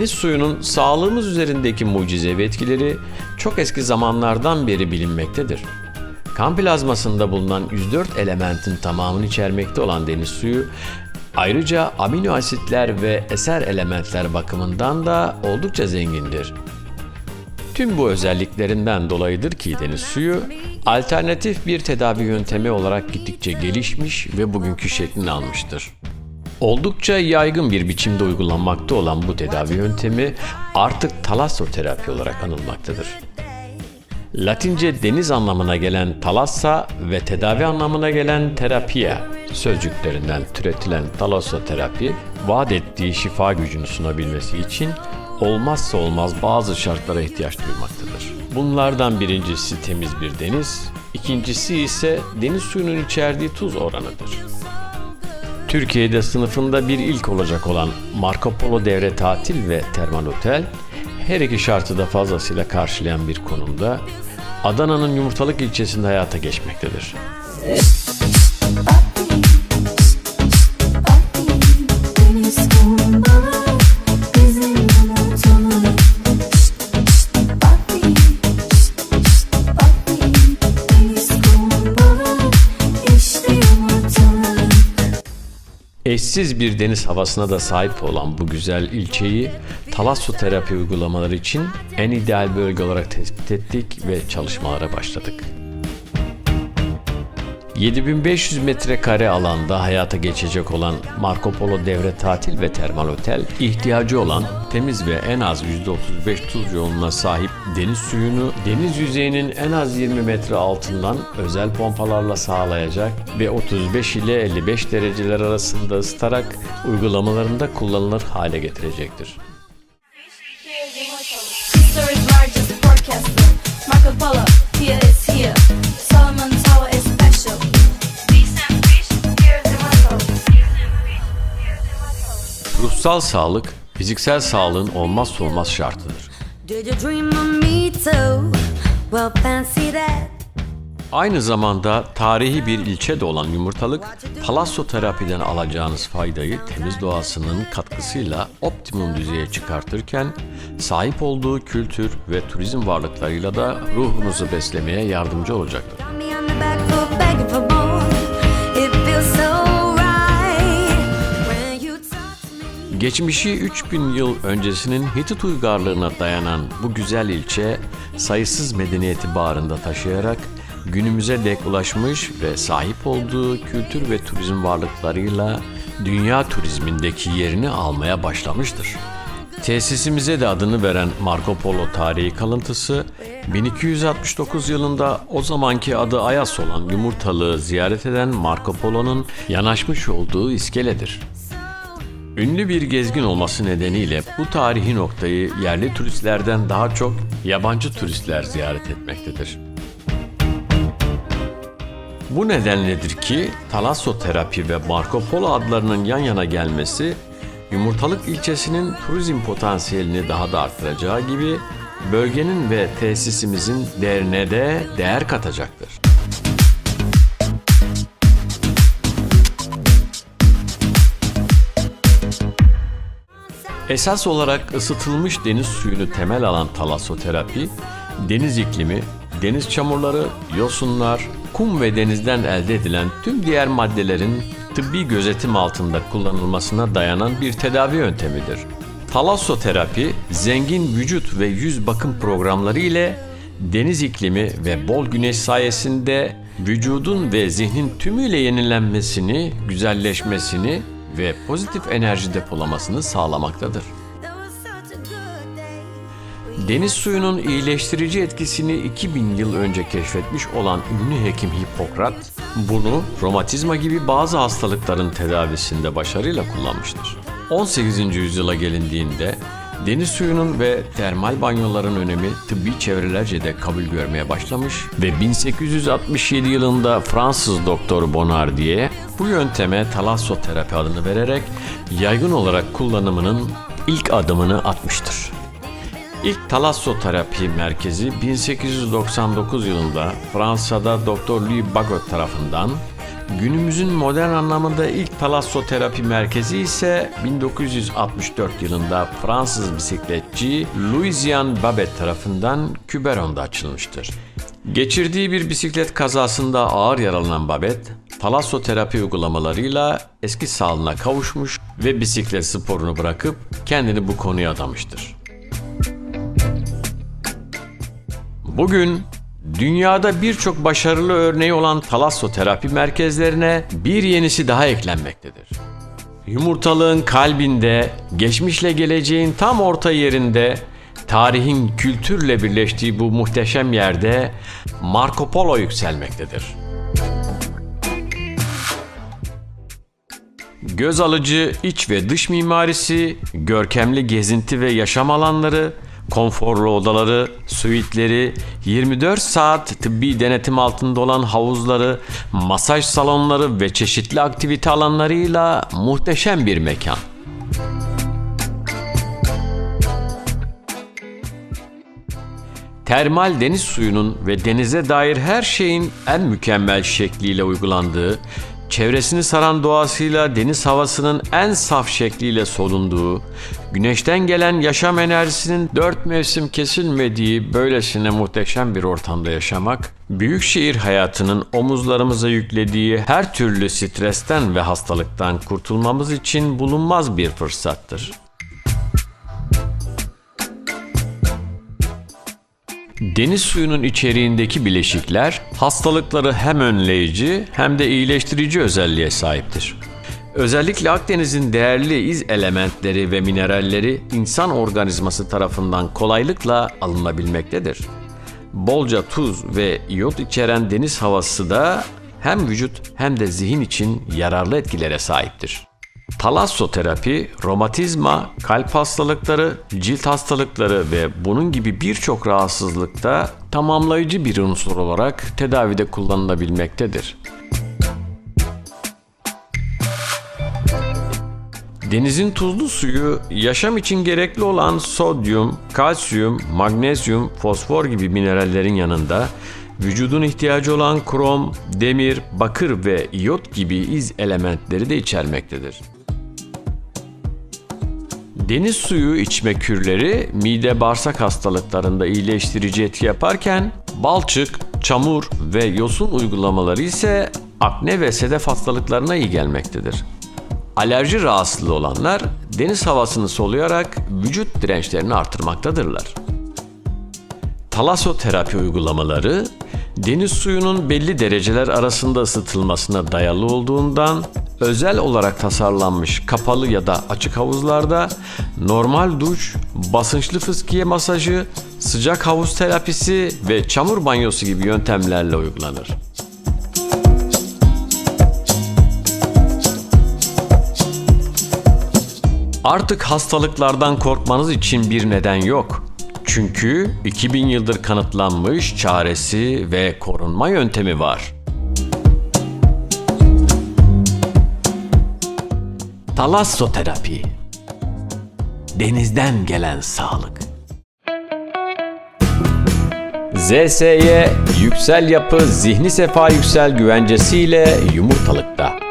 Deniz suyunun sağlığımız üzerindeki mucizevi etkileri çok eski zamanlardan beri bilinmektedir. Kan plazmasında bulunan 104 elementin tamamını içermekte olan deniz suyu ayrıca amino asitler ve eser elementler bakımından da oldukça zengindir. Tüm bu özelliklerinden dolayıdır ki deniz suyu alternatif bir tedavi yöntemi olarak gittikçe gelişmiş ve bugünkü şeklini almıştır. Oldukça yaygın bir biçimde uygulanmakta olan bu tedavi yöntemi artık talassoterapi olarak anılmaktadır. Latince deniz anlamına gelen talassa ve tedavi anlamına gelen terapia sözcüklerinden türetilen talassoterapi, vaat ettiği şifa gücünü sunabilmesi için olmazsa olmaz bazı şartlara ihtiyaç duymaktadır. Bunlardan birincisi temiz bir deniz, ikincisi ise deniz suyunun içerdiği tuz oranıdır. Türkiye'de sınıfında bir ilk olacak olan Marco Polo Devre Tatil ve Termal Otel, her iki şartı da fazlasıyla karşılayan bir konumda Adana'nın Yumurtalık ilçesinde hayata geçmektedir. Eşsiz bir deniz havasına da sahip olan bu güzel ilçeyi talassoterapi uygulamaları için en ideal bölge olarak tespit ettik ve çalışmalara başladık. 7500 metrekare alanda hayata geçecek olan Marco Polo Devre Tatil ve Termal Otel, ihtiyacı olan temiz ve en az %35 tuz yoğunluğuna sahip deniz suyunu deniz yüzeyinin en az 20 metre altından özel pompalarla sağlayacak ve 35 ile 55 dereceler arasında ısıtarak uygulamalarında kullanılır hale getirecektir. Marco Polo, here is here Ruhsal sağlık, fiziksel sağlığın olmazsa olmaz şartıdır. Aynı zamanda tarihi bir ilçe de olan Yumurtalık, talassoterapiden alacağınız faydayı temiz doğasının katkısıyla optimum düzeye çıkartırken, sahip olduğu kültür ve turizm varlıklarıyla da ruhunuzu beslemeye yardımcı olacaktır. Geçmişi 3000 yıl öncesinin Hitit uygarlığına dayanan bu güzel ilçe, sayısız medeniyeti bağrında taşıyarak günümüze dek ulaşmış ve sahip olduğu kültür ve turizm varlıklarıyla dünya turizmindeki yerini almaya başlamıştır. Tesisimize de adını veren Marco Polo tarihi kalıntısı 1269 yılında o zamanki adı Ayas olan Yumurtalığı ziyaret eden Marco Polo'nun yanaşmış olduğu iskeledir. Ünlü bir gezgin olması nedeniyle bu tarihi noktayı yerli turistlerden daha çok yabancı turistler ziyaret etmektedir. Bu nedenledir ki talassoterapi ve Marco Polo adlarının yan yana gelmesi Yumurtalık ilçesinin turizm potansiyelini daha da arttıracağı gibi bölgenin ve tesisimizin değerine de değer katacaktır. Esas olarak ısıtılmış deniz suyunu temel alan talassoterapi, deniz iklimi, deniz çamurları, yosunlar, kum ve denizden elde edilen tüm diğer maddelerin tıbbi gözetim altında kullanılmasına dayanan bir tedavi yöntemidir. Talassoterapi, zengin vücut ve yüz bakım programları ile deniz iklimi ve bol güneş sayesinde vücudun ve zihnin tümüyle yenilenmesini, güzelleşmesini ve pozitif enerji depolamasını sağlamaktadır. Deniz suyunun iyileştirici etkisini 2000 yıl önce keşfetmiş olan ünlü hekim Hipokrat, bunu romatizma gibi bazı hastalıkların tedavisinde başarıyla kullanmıştır. 18. yüzyıla gelindiğinde deniz suyunun ve termal banyoların önemi tıbbi çevrelerce de kabul görmeye başlamış ve 1867 yılında Fransız doktor Bonardier bu yönteme talassoterapi adını vererek yaygın olarak kullanımının ilk adımını atmıştır. İlk talassoterapi merkezi 1899 yılında Fransa'da Dr. Louis Bagot tarafından Günümüzün modern anlamında ilk talassoterapi merkezi ise 1964 yılında Fransız bisikletçi Louisian Babet tarafından Quiberon'da açılmıştır. Geçirdiği bir bisiklet kazasında ağır yaralanan Babet, talassoterapi uygulamalarıyla eski sağlığına kavuşmuş ve bisiklet sporunu bırakıp kendini bu konuya adamıştır. Bugün dünyada birçok başarılı örneği olan talassoterapi merkezlerine bir yenisi daha eklenmektedir. Yumurtalığın kalbinde, geçmişle geleceğin tam orta yerinde, tarihin kültürle birleştiği bu muhteşem yerde Marco Polo yükselmektedir. Göz alıcı iç ve dış mimarisi, görkemli gezinti ve yaşam alanları, konforlu odaları, suitleri, 24 saat tıbbi denetim altında olan havuzları, masaj salonları ve çeşitli aktivite alanlarıyla muhteşem bir mekan. Termal deniz suyunun ve denize dair her şeyin en mükemmel şekliyle uygulandığı, çevresini saran doğasıyla deniz havasının en saf şekliyle solunduğu, güneşten gelen yaşam enerjisinin dört mevsim kesilmediği böylesine muhteşem bir ortamda yaşamak, büyük şehir hayatının omuzlarımıza yüklediği her türlü stresten ve hastalıktan kurtulmamız için bulunmaz bir fırsattır. Deniz suyunun içeriğindeki bileşikler hastalıkları hem önleyici hem de iyileştirici özelliğe sahiptir. Özellikle Akdeniz'in değerli iz elementleri ve mineralleri insan organizması tarafından kolaylıkla alınabilmektedir. Bolca tuz ve iyot içeren deniz havası da hem vücut hem de zihin için yararlı etkilere sahiptir. Talassoterapi, romatizma, kalp hastalıkları, cilt hastalıkları ve bunun gibi birçok rahatsızlıkta tamamlayıcı bir unsur olarak tedavide kullanılabilmektedir. Denizin tuzlu suyu yaşam için gerekli olan sodyum, kalsiyum, magnezyum, fosfor gibi minerallerin yanında vücudun ihtiyacı olan krom, demir, bakır ve iyot gibi iz elementleri de içermektedir. Deniz suyu içme kürleri mide bağırsak hastalıklarında iyileştirici etki yaparken balçık, çamur ve yosun uygulamaları ise akne ve sedef hastalıklarına iyi gelmektedir. Alerji rahatsızlığı olanlar deniz havasını soluyarak vücut dirençlerini artırmaktadırlar. Talasoterapi uygulamaları deniz suyunun belli dereceler arasında ısıtılmasına dayalı olduğundan özel olarak tasarlanmış kapalı ya da açık havuzlarda normal duş, basınçlı fıskiye masajı, sıcak havuz terapisi ve çamur banyosu gibi yöntemlerle uygulanır. Artık hastalıklardan korkmanız için bir neden yok. Çünkü 2000 yıldır kanıtlanmış çaresi ve korunma yöntemi var. Talassoterapi. Denizden gelen sağlık. ZSY Yüksel Yapı Zihni Sefa Yüksel güvencesiyle yumurtalıkta.